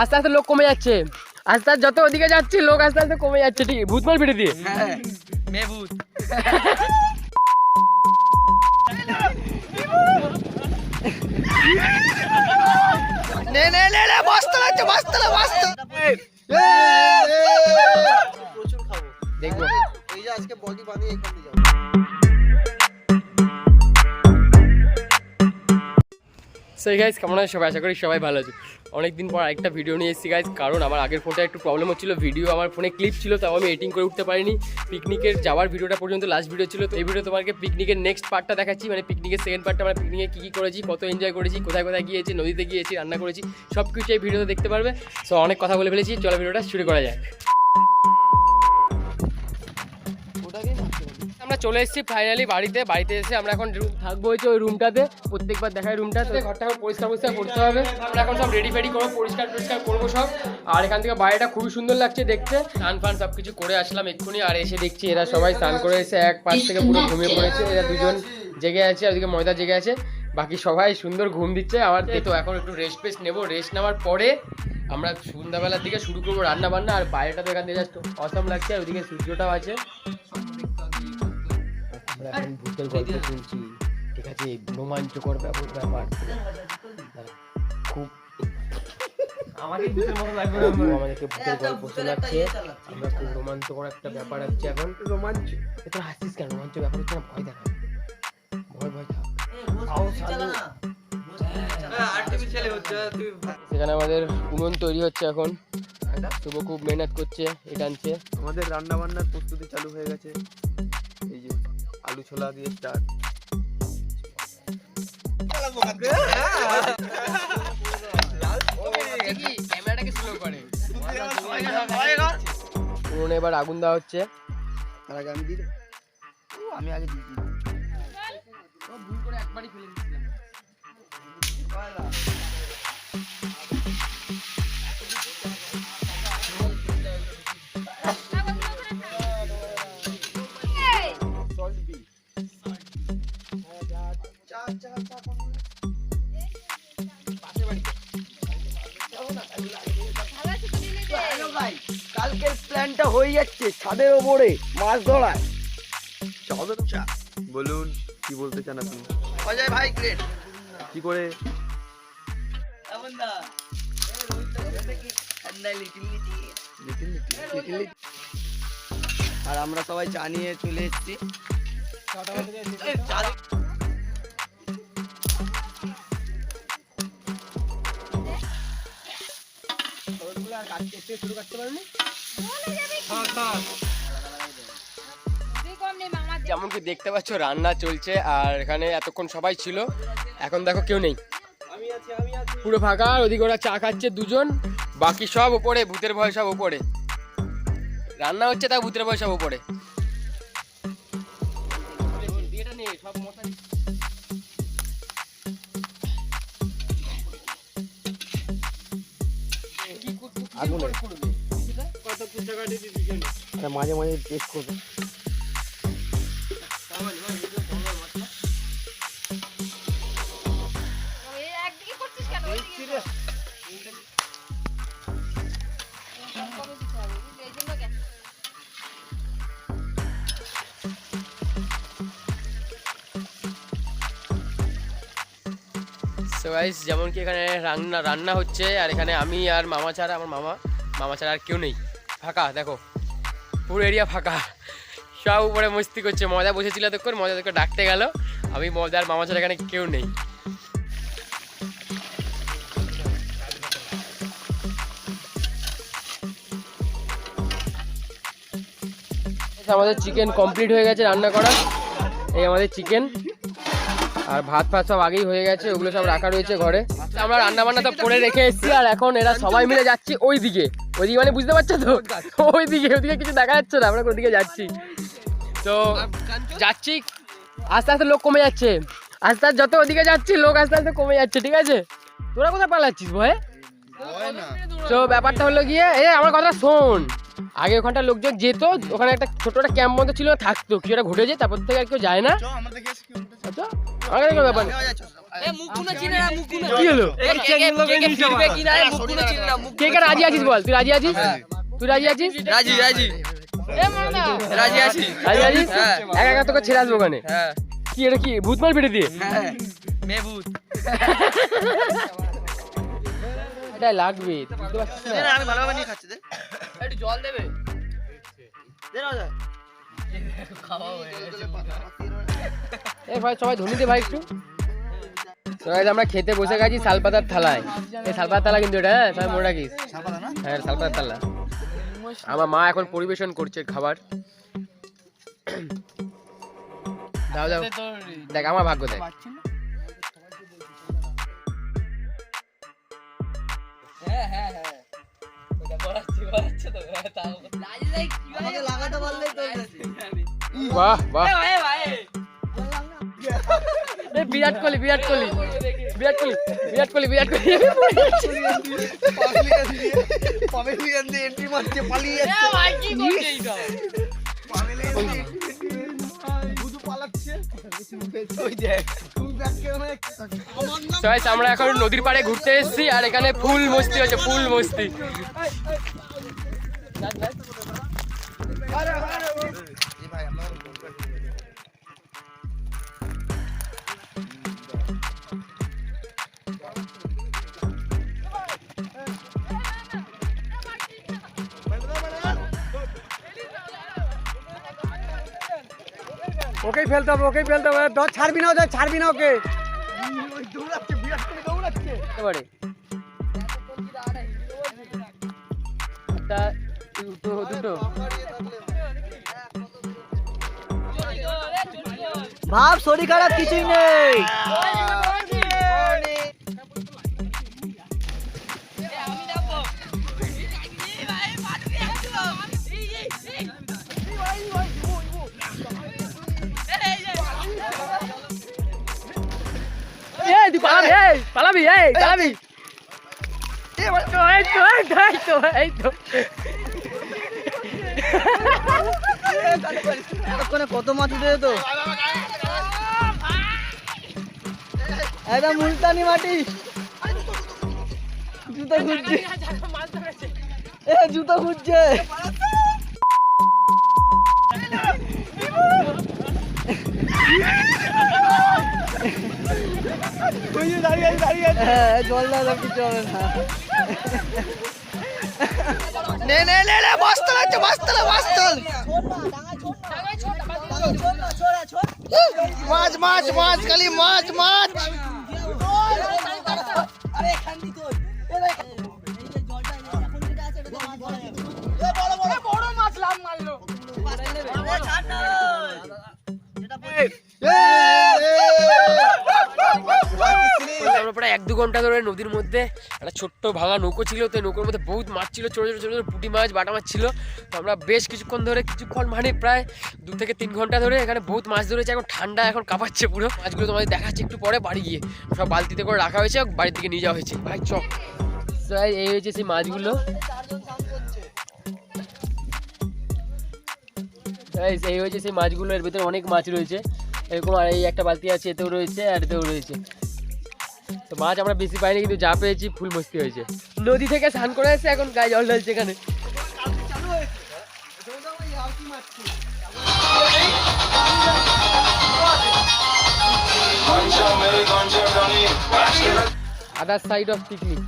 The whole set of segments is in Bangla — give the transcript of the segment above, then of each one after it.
আস্তে আস্তে লোক কমে যাচ্ছে। আস্তে আস্তে যত ওদিকে যাচ্ছে লোক আস্তে আস্তে কমে যাচ্ছে ঠিক ভূত মাল পিটে দিয়ে। নে নে নে নে বাস্তা লাগছে বাস্তা না বাস্তা বডি বানিয়ে এখান সেই গাইজ কেমন আছে? সবাই আশা করি সবাই ভালো আছে। অনেকদিন পর আরেকটা ভিডিও নিয়ে এসেছি গাইজ কারণ আমার আগের ফোনটা একটু প্রবলেম হচ্ছিল। ভিডিও আমার ফোনে ক্লিপ ছিল, তাও আমি এডিটিং করে উঠতে পারিনি। পিকনিকের যাওয়ার ভিডিওটা পর্যন্ত লাস্ট ভিডিও ছিল। তো এই ভিডিও তোমাকে পিকনিকের নেক্সট পার্টটা দেখাচ্ছি। মানে পিকনিকের সেকেন্ড পার্টটা আমরা পিকনিকে কী কী করেছি, কত এনজয় করেছি, কোথায় কোথায় গিয়েছি, নদীতে গিয়েছি, রান্না করেছি সব কিছু এই ভিডিওতে দেখতে পারবে। সো অনেক কথা বলে ফেলেছি। চলো ভিডিওটা শুরু করা যাক। আমরা চলে এসেছি ফাইনালি বাড়িতে। বাড়িতে এসে আমরা এখন room- থাকব হচ্ছে ওই রুমটাতে প্রত্যেকবার দেখায় রুমটাতে ঘরটা পরিষ্কার পরিষ্কার করতে হবে। আমরা এখন সব রেডি ফেডি করব পরিষ্কার পরিষ্কার করব সব। আর এখান থেকে বাইরেটা খুবই সুন্দর লাগছে দেখতে। স্নান ফান সব কিছু করে আসলাম এক্ষুনি। আর এসে দেখছি এরা সবাই স্নান করে এসে এক পাশ থেকে পুরো ঘুমিয়ে পড়েছে। এরা দুজন জেগে আছে আর ওদিকে ময়দা জেগে আছে। বাকি সবাই সুন্দর ঘুম দিচ্ছে। আমার তো এখন একটু রেস্ট ফেস্ট নেব। রেস্ট নেওয়ার পরে আমরা সন্ধ্যাবেলার দিকে শুরু করব রান্না বান্না আর বাইরেটা তো এখান থেকে জাস্ট অসম লাগছে। আর ওদিকে সূর্যটাও আছে। আমরা এখন ভূতের গল্প শুনছি। ঠিক আছে রোমাঞ্চকর ব্যাপার ব্যাপার। খুব ভূতের মতো লাগবে আমাদেরকে ভূতের গল্প শোনাচ্ছে। আমরা খুব রোমাঞ্চকর একটা ব্যাপার আছে এখন। রোমাঞ্চ এ তোর কেন? রোমাঞ্চ ব্যাপার হচ্ছে না ভয় দেখা ভয় ভয় থাক। সেখানে আমাদের উনুন তৈরি হচ্ছে এখন। শুভ খুব মেহনত করছে এটা আনছে আমাদের রান্না বান্নার প্রস্তুতি চালু হয়ে গেছে। আলু ছোলা দিয়ে স্টার্ট এবার আগুন দেওয়া হচ্ছে। আমি আগে ভুল করে একবারই ফেলে দিচ্ছিলাম কালকের প্ল্যানটা হয়ে যাচ্ছে ছাদের ওপরে মাছ ধরায় চা বলুন কি বলতে চান আপনি অজয় ভাই গ্রেট কি করে লিটিল লিটিল আর আমরা সবাই চা নিয়ে চলে এসেছি যেমন কি? দেখতে পাচ্ছ রান্না চলছে আর এখানে এতক্ষণ সবাই ছিল। এখন দেখো কেউ নেই। পুরো ফাঁকা ওদিকে ওরা চা খাচ্ছে দুজন। বাকি সব উপরে ভূতের ভয় সব উপরে রান্না হচ্ছে তা ভূতের ভয় সব উপরে আগুনে মাঝে মাঝে টেস্ট করবে। যেমন কি এখানে রান্না রান্না হচ্ছে, আর এখানে আমি আর মামা ছাড়া আমার মামা। মামা ছাড়া আর কেউ নেই। ফাঁকা, দেখো। পুরো এরিয়া ফাঁকা। সব উপরে মস্তি করছে। মজা বসেছিল এতক্ষণ, মজা দেখো ডাকতে গেল। আমি মজা আর মামা ছাড়া এখানে কেউ নেই। আমাদের চিকেন কমপ্লিট হয়ে গেছে রান্না করা। এই আমাদের চিকেন আর ভাত ফাত সব আগেই হয়ে গেছে, ওগুলো সব রাখা রয়েছে ঘরে। আমরা রান্না বান্না তো করে রেখে এসেছি, আর এখন এরা সবাই মিলে যাচ্ছি ওই দিকে ওই দিকে মানে বুঝতে পারছ তো? ওইদিকে ওইদিকে কিছু দেখা যাচ্ছে না আমরা ওইদিকে যাচ্ছি। তো যাচ্ছি আস্তে আস্তে লোক কমে যাচ্ছে। আস্তে আস্তে যত ওদিকে যাচ্ছি লোক আস্তে আস্তে কমে যাচ্ছে ঠিক আছে? তোরা কোথায় পালাচ্ছিস ভয়ে? তো ব্যাপারটা হলো গিয়ে এ আমার কথা শোন। আগে ওখানটা লোকজন যেত ওখানে একটা ছোট একটা ক্যাম্প মতো ছিল থাকতো। কি ওটা ঘটে যায় তারপর থেকে আর কেউ যায় না। আচ্ছা আমার কোনো ব্যাপার কি হলো? কে কে রাজি আছিস বল? তুই রাজি আছিস? তুই রাজি আছিস? রাজি রাজি। রাজি আছি। রাজি আছিস? হ্যাঁ। একা একা তোকে ছেড়ে আসব ওখানে? হ্যাঁ। কি এটা কি ভূতমাল পেটে দিয়ে? হ্যাঁ। এটা লাগবে আমি ভালোভাবে নিয়ে খাচ্ছি জল দেবে? এ ভাই সবাই ধনী দে ভাই একটু। আমরা খেতে বসে গেছি শালপাতার থালায়। এই শালপাতার থালা কিন্তু এটা হ্যাঁ সবাই মনে রাখিস হ্যাঁ শালপাতার থালা। আমার মা এখন পরিবেশন করছে খাবার। দাও দাও। দেখ আমার ভাগ্য দেখ। আমাকে লাগাতে পারলেই তো বাহ বাহ। বিরাট কোহলি বিরাট কোহলি বিরাট কোহলি বিরাট কোহলি বিরাট কোহলি। দিয়ে এন্ট্রি মারছে পালিয়ে যাচ্ছে। সবাই আমরা এখন নদীর পাড়ে ঘুরতে এসেছি আর এখানে ফুল মস্তি হচ্ছে ফুল মস্তি ওকেই ফেলতে হবে ওকেই ফেলতে হবে ধর ছাড়বি না ওদের ছাড়বি না ওকে। দৌড়াচ্ছে বিরাট কোহলি দৌড়াচ্ছে। এবারে একটা দুটো ভাব শরীর খারাপ কিছুই নেই পালাবি এই পালাবি এই পালাবি এই তো এই তো এই তো এই তো এতক্ষণে কত মাছ উঠে যেত একদম মুলতানি মাটি। জুতো খুঁজছে। এ, জুতো খুঁজছে। হ্যাঁ জল দাও কিছু হবে না। নে নে নে আছে বাস্তল বাস্তল মাছ মাছ মাছ খালি মাছ মাছ। এক দু ঘণ্টা ধরে ছোট্ট ভাঙা নৌকো ছিল, তো নৌকোর মধ্যে বহুত মাছ ছিল, ছোটো ছোটো ছোটো ছোটো পুঁটি মাছ, বাটা মাছ ছিল। তো আমরা বেশ কিছুক্ষণ ধরে, কিছুক্ষণ মানে প্রায় দু থেকে তিন ঘণ্টা ধরে এখানে বহুত মাছ ধরেছে, এখন ঠান্ডা এখন কাঁপাচ্ছে পুরো। মাছগুলো তোমাদের দেখাচ্ছে একটু পরে, বাড়ি গিয়ে। সব বালতিতে করে রাখা হয়েছে বাড়ির দিকে নিয়ে যাওয়া হয়েছে। ভাই চক এই হয়েছে সেই মাছগুলো। এই হয়েছে সেই মাছগুলো, এর ভিতরে অনেক মাছ রয়েছে। এরকম আর এই একটা বালতি আছে, এতেও রয়েছে আর এতেও রয়েছে। তো মাছ আমরা বেশি পাইনি, কিন্তু যা পেয়েছি ফুল মস্তি হয়েছে। নদী থেকে স্নান করে এসে এখন গায়ে জল ঢালছে এখানে। আদার সাইড অফ পিকনিক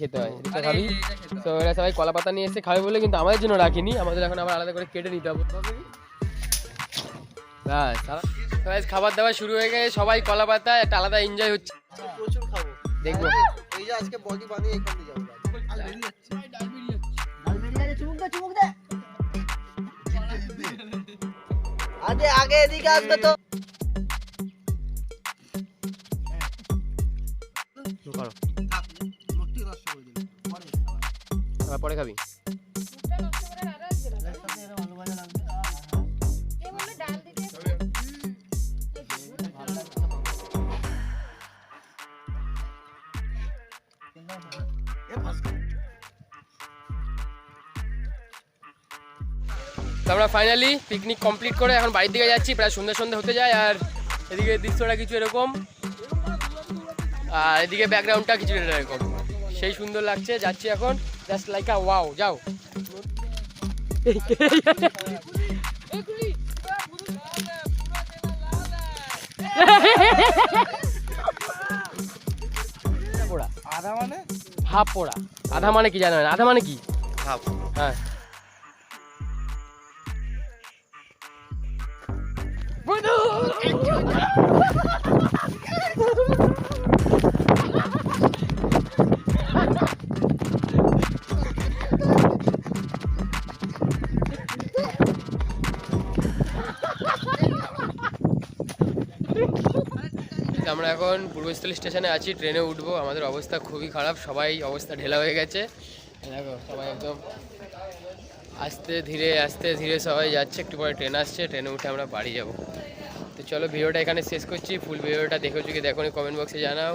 খেতে হয় তো নিয়ে এসে খাবে বলে কিন্তু আমাদের জন্য রাখিনি। আমাদের এখন আবার আলাদা করে কেটে নিতে হবে। খাবার দাবার শুরু হয়ে গেছে সবাই কলা পাতা একটা আলাদা এনজয় হচ্ছে। প্রচুর খাব। দেখব। এই যে আজকে বডি বানিয়ে এখান দিয়ে যাব। আগে আগে এদিকে আসবে তো। পরে খাবি। আমরা ফাইনালি পিকনিক কমপ্লিট করে এখন বাড়ির দিকে যাচ্ছি প্রায় সন্ধ্যে সন্ধ্যে হতে যায় আর এদিকে দৃশ্যটা কিছু এরকম। আর এদিকে ব্যাকগ্রাউন্ডটা কিছু এরকম। সেই সুন্দর লাগছে যাচ্ছি এখন। জাস্ট লাইক আ ওয়াও যাও। হাফ পোড়া আধা মানে কি জানেন? আধা মানে কি? হাফ হ্যাঁ। আমরা এখন পূর্বস্থলী স্টেশনে আছি ট্রেনে উঠবো আমাদের অবস্থা খুবই খারাপ সবাই অবস্থা ঢেলা হয়ে গেছে দেখো সবাই একদম আস্তে ধীরে আস্তে ধীরে সবাই যাচ্ছে একটু পরে ট্রেন আসছে ট্রেনে উঠে আমরা বাড়ি যাব তো চলো ভিডিওটা এখানে শেষ করছি ফুল ভিডিওটা দেখো কি দেখো কমেন্ট বক্সে জানাও